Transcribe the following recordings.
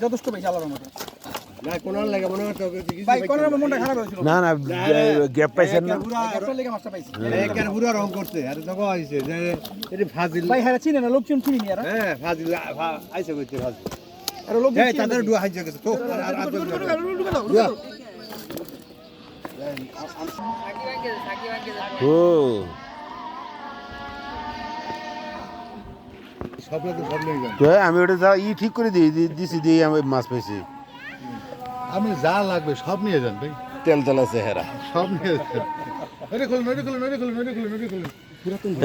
যথেষ্ট পাইছি আল্লাহর মতো না কোনো লাগে মনে হতো ভাই কোন মনটা খারাপ হয়েছিল। না না গ্যাপ পাইছেন না? একটার লেগে মাছটা পাইছি। একের পুরো রং করতে আরে তো আইছে যে ফাজিল। ভাই হ্যাঁ চিনে না লোকজন চিনি নি আর হ্যাঁ ফাজিল আইছে কইতে ফাজিল। আর লোকজন এই তাদের ডুয়া হাইছে গেছে তো আর আর আর ও। সব লোক সব নিয়ে যান তো আমি ওটা যা ই ঠিক করে দিই দি- দিছি দিয়ে আমি মাছ পাইছি। আপনি যা লাগবে সব নিয়ে যান ভাই। তেল তেল আছে হেরা। সব নিয়ে যান। নদী খুলুন নদী খুলুন নদী খুলুন নদী খুলুন নদী খুলুন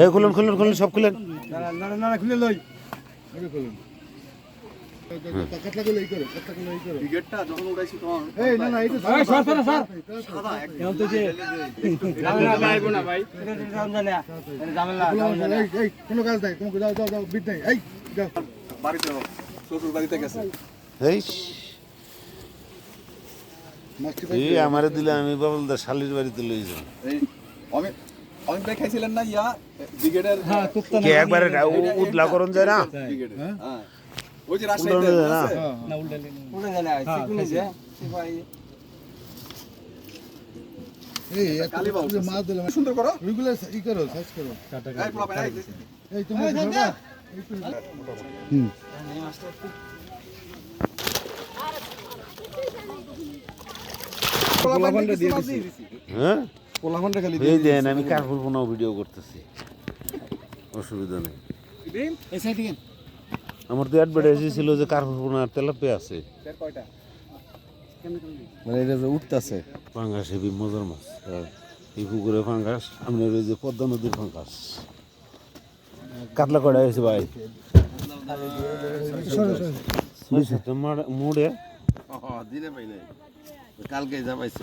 এই খুলুন খুলুন খুলুন সব খুলেন। না না না না খুলে লই নদী খুলুন কোনো কাজ নাই তোমাকে যাও যাও যাও বিট নাই। এই বাড়িতে শ্বশুর বাড়িতে গেছে। এই আমারে দিলে আমি বাবুলদার শালির বাড়িতে লই যাব। অমিত ভাই খাইছিলেন না ইয়া ব্রিগেডের হ্যাঁ তুপ্তা কে একবারে উদলা করন যায় না? ব্রিগেডের হ্যাঁ? হ্যাঁ। ওই যে উল্টো রাজশাহীতে আছে? হ্যাঁ এই এত বাবু মাছ দিলাম। সুন্দর করো। রেগুলার ই করো সার্চ করো। এই ভাই, এই, তুমি ধরবা পোলা ভাই নিয়ে কিছু মাছ দিয়ে দিছি। হ্যাঁ এই দেন আমি কার্পুর ভিডিও করতেছি অসুবিধা নেই আমার তো অ্যাডভার্টাইজ ছিল যে কার্পুর কোনো আর তেলাপে আছে কয়টা মানে এটা যে উঠতাছে পাঙ্গাস হেবি মজার মাছ এই পুকুরে পাঙ্গাস আপনার ওই যে পদ্মা নদীর পাঙ্গাস কাতলা কড়া হয়েছে ভাই মোড়ে দিনে পাই নাই কালকে যা পাইছে।